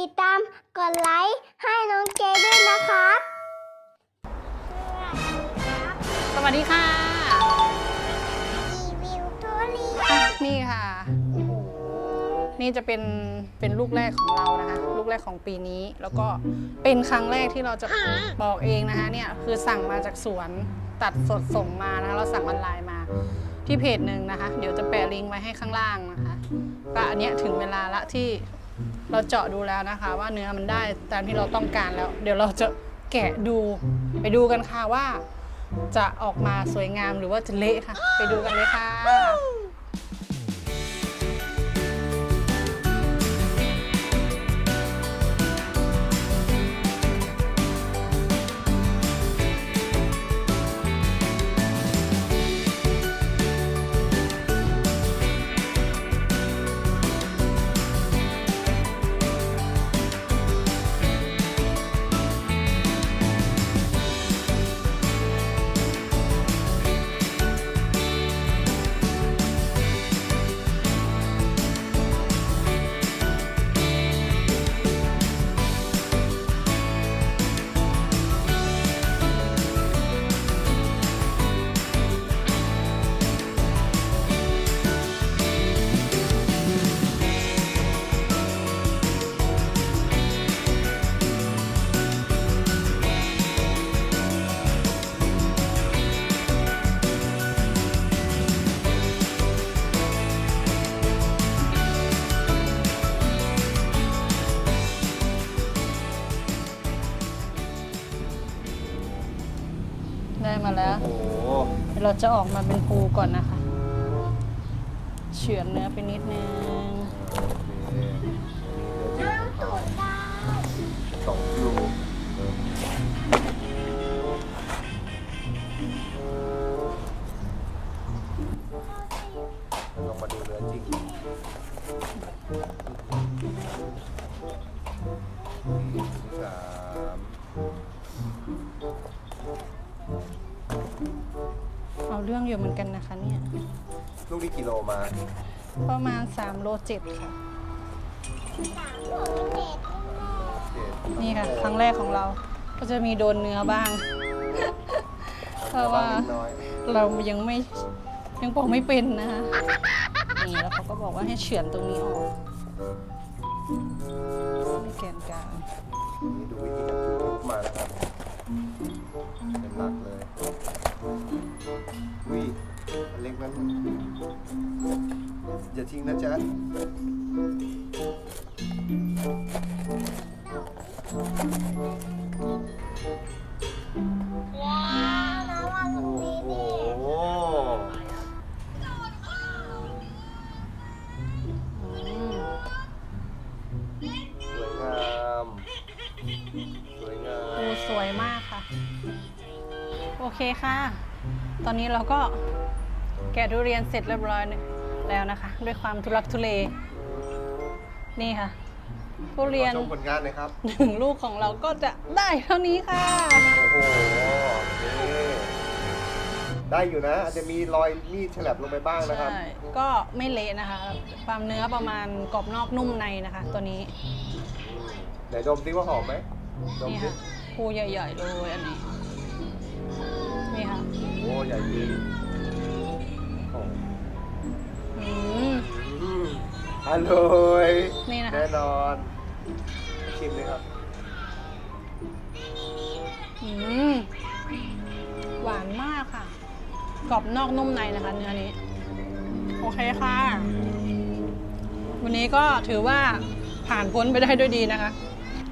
ติดตามกดไลค์ให้น้องเจด้วยนะครับสวัสดีค่ะ รีวิวทุเรียนนี่ค่ะ นี่จะเป็นเป็นลูกแรกของเรานะคะ ลูกแรกของปีนี้แล้วก็เป็นครั้งแรกที่เราจะปอกเองนะคะเนี่ยคือสั่งมาจากสวนตัดสดส่งมานะคะเราสั่งออนไลน์มาที่เพจหนึ่งนะคะ เดี๋ยวจะแปะลิงก์ไว้ให้ข้างล่างนะคะก็อันเนี้ยถึงเวลาละที่ เราเจาะดูแล้วนะคะ ว่าเนื้อมันได้ตามที่เราต้องการแล้ว เดี๋ยวเราจะแกะดูไปดูกันค่ะว่า จะออกมาสวยงามหรือว่าจะเละค่ะ ไปดูกันเลยค่ะ ได้มาแล้ว โอ้โหเดี๋ยวเราจะออกมาเป็นภูก่อนนะคะ เฉือนเนื้อไปนิดนึงน้ำตูดได้สองกิโลลองมาดูเนื้อจริงสา เอาเรื่องอยู่เหมือนกันนะคะเนี่ย ลูกนี้กิโลมา ประมาณ3โลเจ็ดค่ะสามโลเจ็ดเจ็ดนี่ค่ะ ครั้งแรกของเรา ก็จะมีโดนเนื้อบ้าง เพราะว่าเล็กน้อยเรายังไม่ยังปอกไม่เป็นนะคะนี่แล้วเขาก็บอกว่าให้เฉือนตรงนี้ออกไม่แกนกลางนี่ดูวิธีการจุกมานะครับเป็นหลักเลยอุ้ย อย่าทิ้งนะจ๊ะว้าวน้ำว่าตรงนี้โอ้นี่โหอืมสวยงาม สวยงามภูสวยมากค่ะ โอเคค่ะ ตอนนี้เราก็แกะทุเรียนเสร็จเรียบร้อย แล้วนะคะ ด้วยความทุลักทุเล นี่ค่ะทุเรียนขอชมผลงานหน่อยครับ หนึ่งลูกของเราก็จะได้เท่านี้ค่ะ โอ้โหนี่ได้อยู่นะ อาจจะมีรอยมีดฉลับลงไปบ้างนะครับ ใช่ ก็ไม่เละนะคะ ความเนื้อประมาณกรอบนอกนุ่มในนะคะ ตัวนี้ ไหนดมซิว่าหอมไหมดมนี่ซิค่ะภูใหญ่ๆเลยอันนี้ นี่ค่ะ โอ้ใหญ่จริง อร่อยนี่นะคะ แน่นอนชิมเลยครับอืมหวานมากค่ะ กรอบนอกนุ่มในนะคะ เนื้อนี้ โอเคค่ะ วันนี้ก็ถือว่าผ่านพ้นไปได้ด้วยดีนะคะ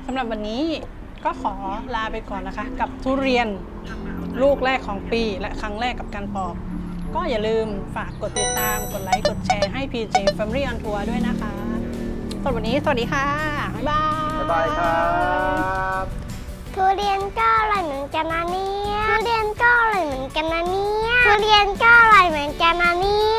สำหรับวันนี้ก็ขอลาไปก่อนนะคะ กับทุเรียนลูกแรกของปีและครั้งแรกกับการปอก ก็อย่าลืมฝากกดติดตาม กดไลค์ กดแชร์ให้ PJ Family on Tour ด้วยนะคะสำหรับวันนี้ สวัสดีค่ะ บ๊ายบาย บ๊ายบายครับทุเรียนก็อร่อยเหมือนกันนะเนี่ยทุเรียนก็อร่อยเหมือนกันนะเนี่ยทุเรียนก็อร่อยเหมือนกันนะเนี่ย